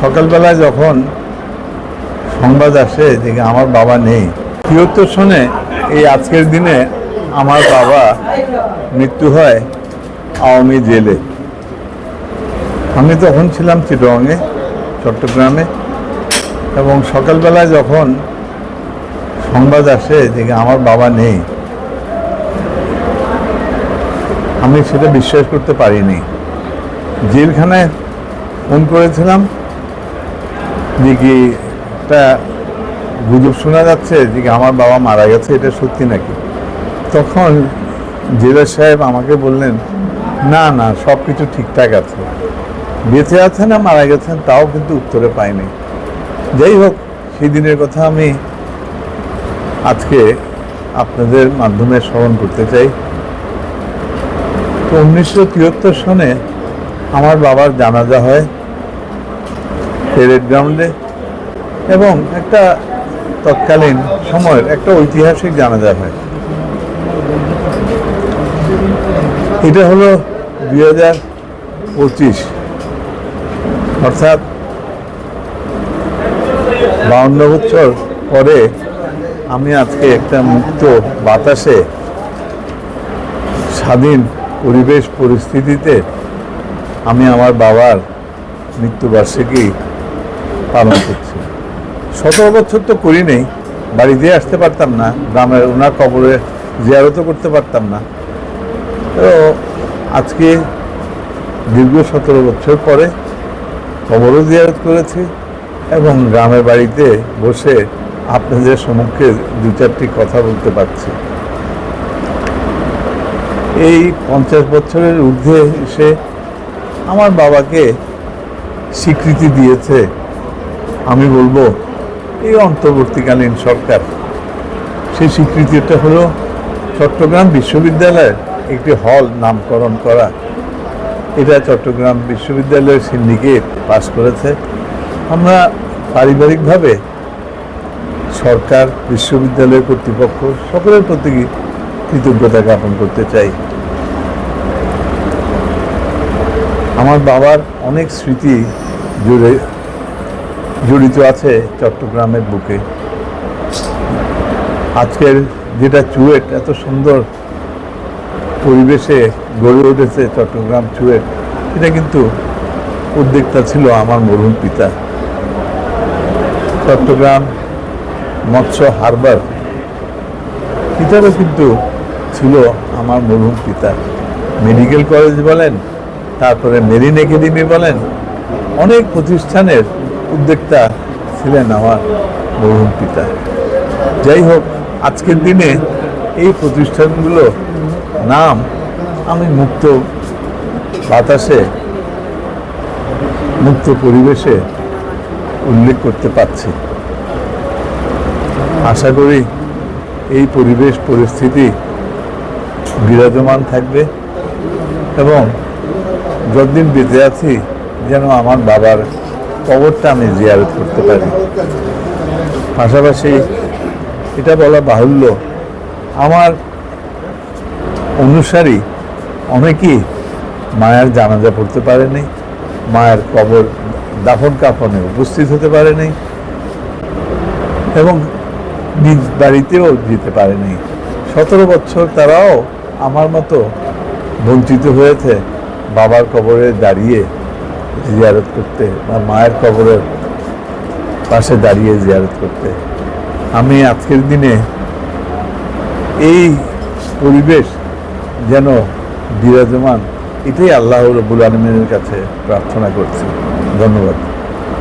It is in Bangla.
সকালবেলায় যখন সংবাদ আসে যে আমার বাবা নেই তিহত্তর সনে এই আজকের দিনে আমার বাবা মৃত্যু হয় আওয়ামী জেলে। আমি তখন ছিলাম চিটংয়ে চট্টগ্রামে এবং সকালবেলায় যখন সংবাদ আসে যে আমার বাবা নেই। আমি সেটা বিশ্বাস করতে পারিনি। জেলখানায় ফোন করেছিলাম যে কি একটা গুজব শোনা যাচ্ছে যে আমার বাবা মারা গেছে, এটা সত্যি নাকি? তখন জেলার সাহেব আমাকে বললেন, না না সব কিছু ঠিকঠাক আছে। বেঁচে আছেন না, মারা গেছেন, তাও কিন্তু উত্তরে পাইনি। যাই হোক, সেই দিনের কথা আমি আজকে আপনাদের মাধ্যমে স্মরণ করতে চাই। তো উনিশশো তিয়াত্তর সনে আমার বাবার জানাজা হয়। প্যারেড গ্রাউন্ডে এবং একটা তৎকালীন সময়ের একটা ঐতিহাসিক জানাজা হয়। এটা হলো দুই হাজার পঁচিশ। অর্থাৎ বাউন্ন বছর পরে আমি আজকে একটা মুক্ত বাতাসে স্বাধীন পরিবেশ পরিস্থিতিতে আমি আমার বাবার মৃত্যুবার্ষিকী পালন করছি। সতেরো বছর তো করি নেই বাড়িতে আসতে পারতাম না, গ্রামের ওনার কবরে জিয়ারতও করতে পারতাম না। তো আজকে দীর্ঘ সতেরো বছর পরে কবরও জিয়ারত করেছি এবং গ্রামের বাড়িতে বসে আপনাদের সম্মুখে দু চারটি কথা বলতে পারছি। এই পঞ্চাশ বছরের ঊর্ধ্বে এসে আমার বাবাকে স্বীকৃতি দিয়েছে আমি বলব, এই অন্তর্বর্তীকালীন সরকার, সেই স্বীকৃতিটা হলো চট্টগ্রাম বিশ্ববিদ্যালয়ের একটি হল নামকরণ করা। এটা চট্টগ্রাম বিশ্ববিদ্যালয়ের সিন্ডিকেট পাস করেছে। আমরা পারিবারিকভাবে সরকার, বিশ্ববিদ্যালয় কর্তৃপক্ষ সকলের প্রতি কৃতজ্ঞতা জ্ঞাপন করতে চাই। আমার বাবার অনেক স্মৃতি জুড়ে জড়িত আছে চট্টগ্রামের বুকে। আজকের যেটা চুয়েট, এত সুন্দর পরিবেশে গড়ে উঠেছে চট্টগ্রাম চুয়েট, এটা কিন্তু উদ্যোক্তা ছিল আমার মরহুম পিতা। চট্টগ্রাম মৎস্য হারবার এটারও কিন্তু ছিল আমার মরহুম পিতা। মেডিকেল কলেজ বলেন, তারপরে মেরিন একাডেমি বলেন, অনেক প্রতিষ্ঠানের উদ্যোক্তা ছিলেন আমার মরহুম পিতা যাই হোক, আজকের দিনে এই প্রতিষ্ঠানগুলো নাম আমি মুক্ত বাতাসে, মুক্ত পরিবেশে উল্লেখ করতে পারছি। আশা করি এই পরিবেশ পরিস্থিতি বিরাজমান থাকবে এবং যতদিন বেঁচে আছি, যেন আমার বাবার কবরটা আমি জিয়ারত করতে পারি। পাশাপাশি এটা বলা বাহুল্য, আমার অনুসারী অনেকেই মায়ের জানাজা পড়তে পারেনি মায়ের কবর দাফন কাফনে উপস্থিত হতে পারেনি এবং নিজ বাড়িতেও যেতে পারেনি সতেরো বছর তারাও আমার মতো বঞ্চিত হয়েছে বাবার কবরে দাঁড়িয়ে জিয়ারত করতে বা মায়ের কবরের পাশে দাঁড়িয়ে জিয়ারত করতে। আমি আজকের দিনে এই পরিবেশ যেন বিরাজমান, এটাই আল্লাহ রবুল আলমিনের কাছে প্রার্থনা করছি। ধন্যবাদ।